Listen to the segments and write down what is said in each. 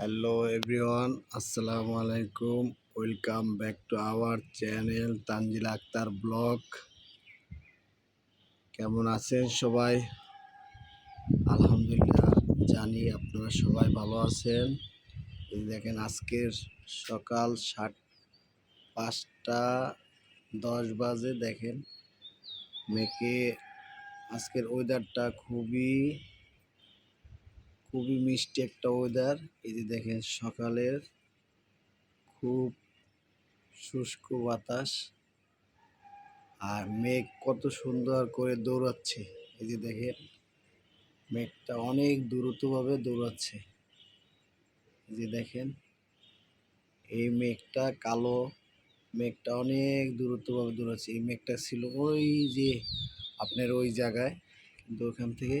Hello everyone, আসসালামু আলাইকুম। Welcome back to our channel Tanzil Akter blog. কেমন আছেন সবাই? আলহামদুলিল্লাহ জানি আপনারা সবাই ভালো আছেন। দেখেন আজকের সকাল সাত পাঁচটা দশ বাজে, দেখেন। মেঘে আজকের ওয়েদারটা খুবই খুবই মিষ্টি একটা ওয়েদার এই যে দেখেন, সকালের খুব শুষ্ক বাতাস আর মেঘ কত সুন্দর করে দৌড়াচ্ছে। এই যে দেখেন, মেঘটা অনেক দ্রুতভাবে দৌড়াচ্ছে। এই যে দেখেন, এই মেঘটা কালো, মেঘটা অনেক দ্রুতভাবে দৌড়াচ্ছে। এই মেঘটা ছিল ওই যে আপনার ওই জায়গায়, কিন্তু ওখান থেকে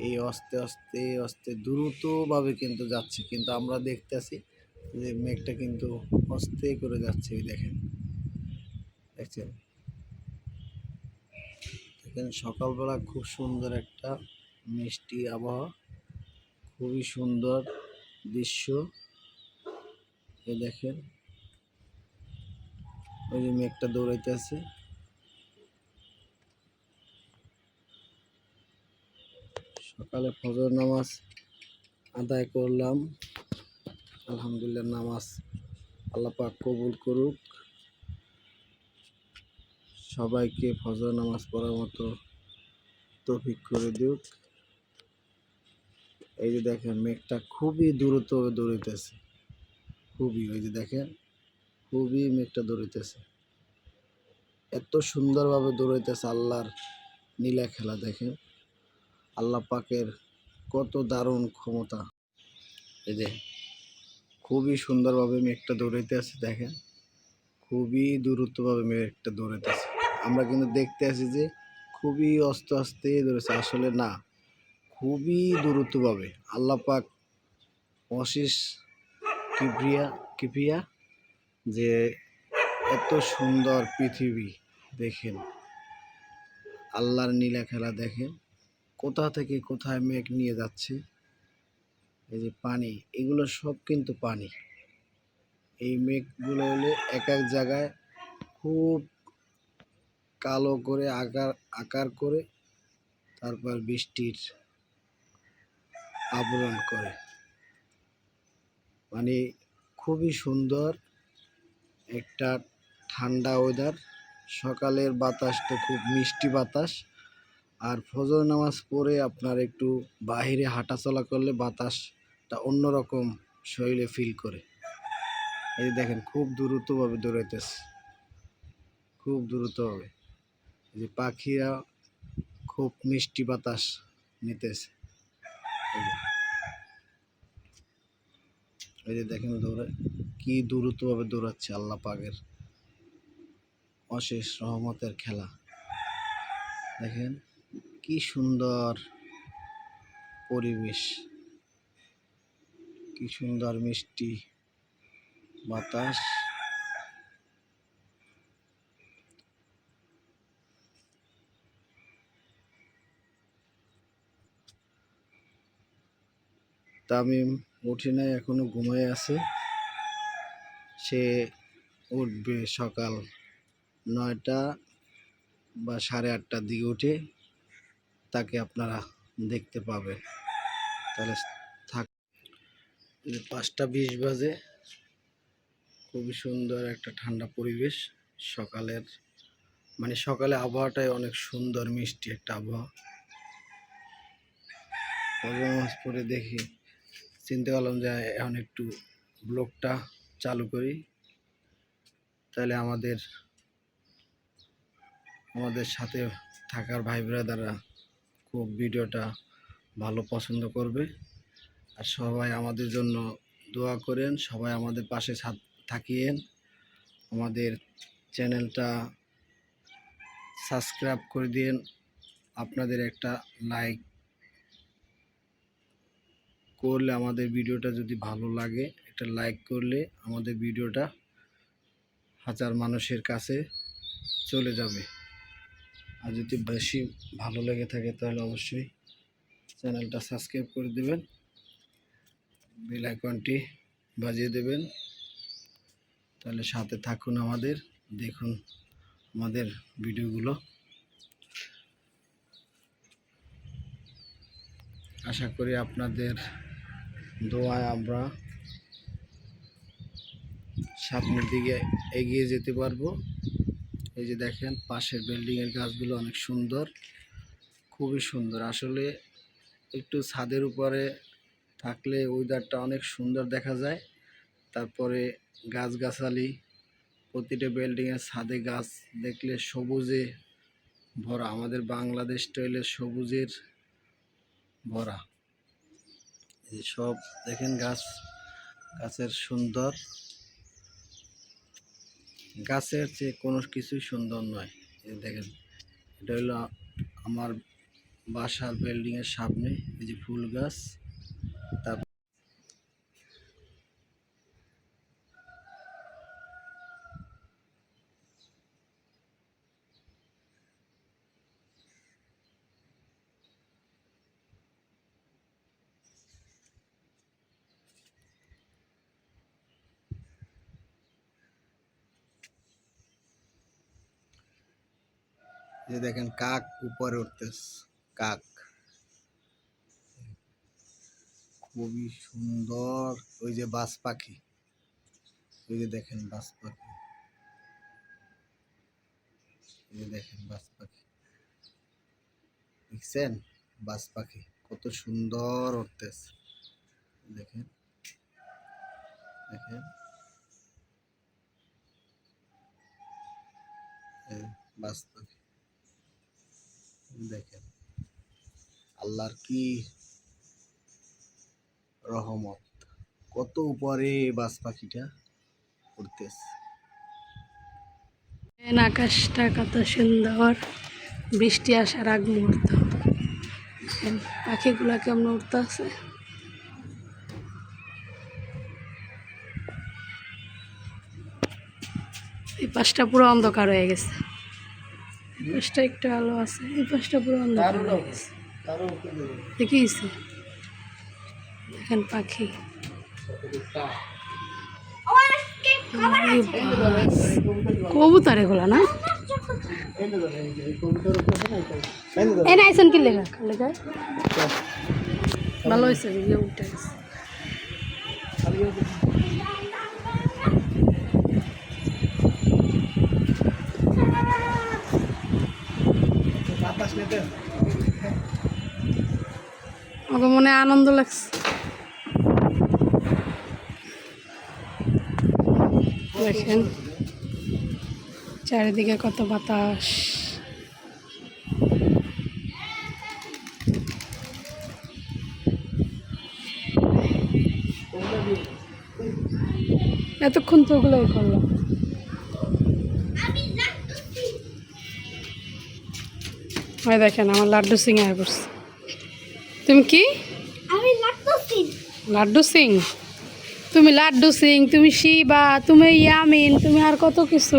এই আস্তে আস্তে আস্তে দ্রুতভাবে কিন্তু যাচ্ছে। কিন্তু আমরা দেখতেছি যে মেঘটা কিন্তু আস্তে করে যাচ্ছে দেখেন। দেখছেন? দেখেন, সকালবেলা খুব সুন্দর একটা মিষ্টি আবহাওয়া, খুবই সুন্দর দৃশ্য। এই দেখেন, ওই যে মেঘটা দৌড়াইতে আছে সকালে ফজর নামাজ আদায় করলাম। আলহামদুলিল্লাহ নামাজ আল্লাহ পাক কবুল করুক। সবাইকে ফজর নামাজ পড়ার মতো তৌফিক করে দিক এই যে দেখেন, মেঘটা খুবই দ্রুত দৌড়িতেছে খুবই ওই যে দেখেন, খুবই মেঘটা দৌড়িতেছে এত সুন্দরভাবে দৌড়াইতেছে আল্লাহর নীলা খেলা দেখেন। আল্লাহ পাকের কত দারুণ ক্ষমতা। এই যে, খুবই সুন্দরভাবে মেঘটা দৌড়াইতে আছে, দেখেন। খুবই দূরত্বভাবে মেঘটা দৌড়াইতে আছে আমরা কিন্তু দেখতে আছি যে, খুবই আস্তে আস্তে দৌড়েছে আসলে না, খুবই দূরত্বভাবে আল্লাহ পাক অশেষ কিপ্রিয়া কিপ্রিয়া, যে এত সুন্দর পৃথিবী, দেখেন। আল্লাহর নীলা খেলা দেখেন। কোথা থেকে কোথায় মেঘ নিয়ে যাচ্ছে? এই যে পানি, এগুলো সব কিন্তু পানি। এই মেঘগুলো হলে এক এক জায়গায় খুব কালো করে আকার আকার করে তারপর বৃষ্টির আবরণ করে। মানে খুবই সুন্দর একটা ঠান্ডা ওয়েদার সকালের বাতাস তো খুব মিষ্টি বাতাস। আর ফজর নামাজ পড়ে আপনার একটু বাহিরে হাঁটাচলা করলে বাতাসটা অন্যরকম শরীরে ফিল করে। এই দেখেন, খুব দ্রুতভাবে দৌড়াইতেছে। খুব দ্রুতভাবে। যে পাখিরা খুব মিষ্টি বাতাস নিতেছে। এই যে দেখেন দৌড়ে, কি দ্রুতভাবে দৌড়াচ্ছে আল্লাহ পাকের অশেষ রহমতের খেলা। দেখেন কি সুন্দর পরিবেশ। কি সুন্দর মিষ্টি বাতাস। তামিম উঠে নাই, এখনও ঘুমায় আছে। সে উঠবে সকাল নয়টা বা সাড়ে আটটার দিকে উঠে। তাকে আপনারা দেখতে পাবেন। তাহলে থাক। পাঁচটা বিশ বাজে। খুবই সুন্দর একটা ঠান্ডা পরিবেশ। সকালের মানে সকালে আবহাওয়াটাই অনেক সুন্দর, মিষ্টি একটা আবহাওয়া। নামাজ পরে দেখি, চিন্তা করলাম যে এখন একটু ব্লগটা চালু করি। তাহলে আমাদের আমাদের সাথে থাকার ভাই ব্রাদাররা খুব ভিডিওটা ভালো পছন্দ করবে। আর সবাই আমাদের জন্য দোয়া করেন, সবাই আমাদের পাশে থাকিয়েন। আমাদের চ্যানেলটা সাবস্ক্রাইব করে দিন আপনাদের একটা লাইক করলে আমাদের ভিডিওটা যদি ভালো লাগে, একটা লাইক করলে আমাদের ভিডিওটা হাজার মানুষের কাছে চলে যাবে। আর যদি বেশি ভালো লেগে থাকে তাহলে অবশ্যই চ্যানেলটা সাবস্ক্রাইব করে দেবেন, বেল আইকনটি বাজিয়ে দেবেন। তাহলে সাথে থাকুন আমাদের, দেখুন আমাদের ভিডিওগুলো। আশা করি আপনাদের দোয়ায় আমরা সামনের দিকে এগিয়ে যেতে পারব। এই যে দেখেন, পাশের বিল্ডিংয়ের গাছগুলো অনেক সুন্দর, খুবই সুন্দর। আসলে একটু ছাদের উপরে থাকলে ওয়েদারটা অনেক সুন্দর দেখা যায়। তারপরে গাছগাছালি, প্রতিটা বিল্ডিংয়ের ছাদে গাছ দেখলে সবুজে ভরা। আমাদের বাংলাদেশ স্টাইলে সবুজের ভরা। সব দেখেন গাছ, গাছের সুন্দর। গাছের চেয়ে কোনো কিছুই সুন্দর নয়। দেখেন, এটা হলো আমার বাসার বিল্ডিংয়ের সামনে, এই যে ফুল গাছ। তার যে দেখেন কাক উপরে উঠতেছে, কাক। খুবই সুন্দর, ওই যে বাস পাখি। ওই যে দেখেন বাস পাখি। এই দেখেন বাস পাখি। দেখছেন? বাস পাখি কত সুন্দর উঠতেছে। দেখেন। দেখেন। বাস পাখি। দেখেন। আল্লাহর কি রহমত। কত উপরে বাস পাখিটা দেখেন আকাশটা কত সুন্দর, বৃষ্টি আসার আগ মুহূর্ত। পাখিগুলা কেমন উঠতেছে এই পাশটা পুরো অন্ধকার হয়ে গেছে। পাশটা একটু আলো আছে এই পাশটা পুরো অন্ধকার। হয়ে গেছে দেখিয়েছে। দেখেন পাখি। কবুতর এগুলা না? এই না আইসন কি লেখা লেখা ভালো হয়েছে ভিডিও উঠে গেছে। আমাকে মনে আনন্দ লাগছে। দেখেন চারিদিকে কত বাতাস। এতক্ষণ তো ওগুলোই করলাম। ওই দেখেন আমার লাড্ডু সিং আয় করছে তুমি কি? আমি লাগতেছি লাড্ডু সিং? তুমি লাড্ডু সিং তুমি শিবা তুমি ইয়ামিন তুমি আর কত কিছু।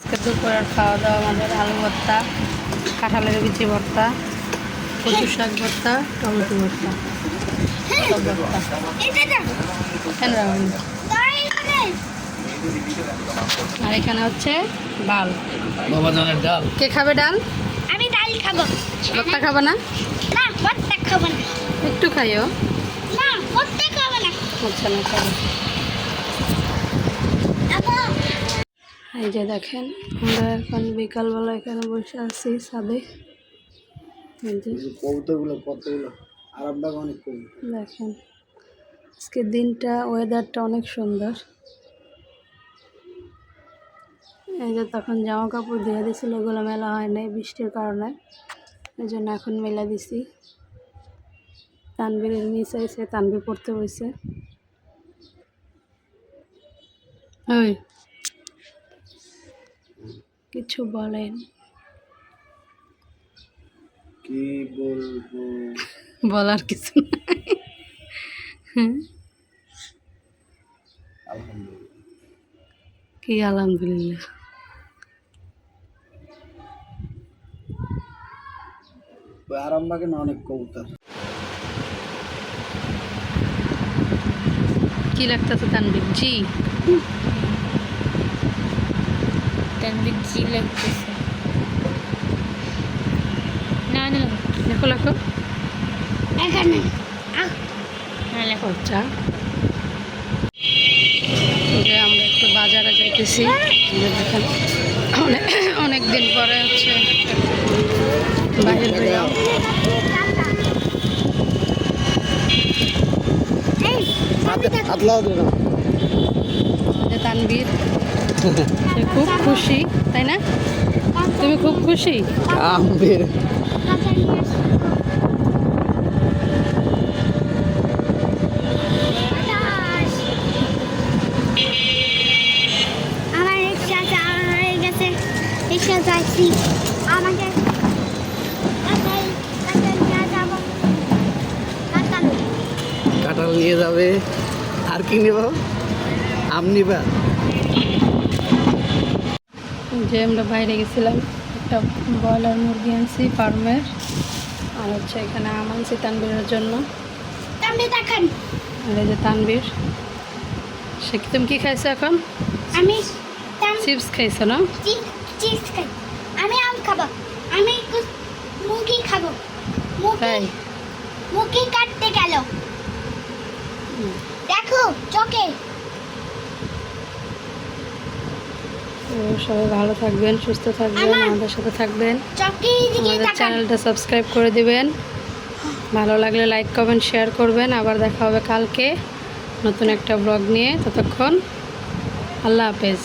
আজকে দুপুরের খাওয়া দাওয়া আমাদের আলু ভর্তা কাঁঠালের বিচি ভর্তা কচু শাক ভর্তা টমেটো ভর্তা পটল ভর্তা। আর এখানে হচ্ছে ডাল। বাবা জানের ডাল। কে খাবে ডাল? আমি ডাল খাব। লোকটা খাবে না? না প্রত্যেক খাব না। একটু খাইও। না প্রত্যেক খাব না। আচ্ছা না খাবে। এই যে দেখেন আমরা এখন বিকালবেলা এখানে বসে আছি এই কবুতরগুলো কতগুলো আরামবাগ অনেক দেখেন আজকে দিনটা ওয়েদারটা অনেক সুন্দর। এই যে তখন জামা কাপড় ধুয়ে দিয়েছিল ওগুলো মেলা হয় নাই বৃষ্টির কারণে। এই জন্য এখন মেলা দিছি। তানবীরের মিস হয়েছে তানবি পড়তে বসে ওই কিছু বলেন। কি বলব? বলার কিছু নাই। হ্যাঁ? কি আলহামদুলিল্লাহ। ওই আরামবাগে না অনেক কবুতর। জি লাগতেছে তানবির জি। তানবির জি লাগতেছে? না না লেখো লেখো। এখানে হ্যাঁ লেখো। যে। আমরা একটু বাজারে যাইতেছি। এই অনেক অনেক দিন পরে হচ্ছে তানবীর সে খুব খুশি তাই না? তুমি খুব খুশি আম বের কাঁচা নিয়ে আসো। বাতাস। আমার রিক্সা চালানো হয়ে গেছে রিক্সা যাচ্ছি আমাকে কাঁচাই কাঁচা নিয়ে যাব কাঁচালু যাবে আর কি নেব? আম নিবা? যে আমরা বাইরে গেছিলাম একটা ব্রয়লার মুরগি আনছি ফার্মের আর হচ্ছে এখানে আম আনছি তানবীরের জন্য। আর এই যে তানবীর সে কি তুমি কি খাইছো এখন? আমি চিপস খাইছো না? চিপস খাই। আমি আম খাব। আমি মুরগি খাব। মুরগি মুরগি কাটতে গেল। দেখো চোখে। সবাই ভালো থাকবেন সুস্থ থাকবেন আমাদের সাথে থাকবেন। আমাদের চ্যানেলটা সাবস্ক্রাইব করে দিবেন। ভালো লাগলে লাইক কমেন্ট শেয়ার করবেন। আবার দেখা হবে কালকে নতুন একটা ব্লগ নিয়ে। ততক্ষণ আল্লাহ হাফেজ।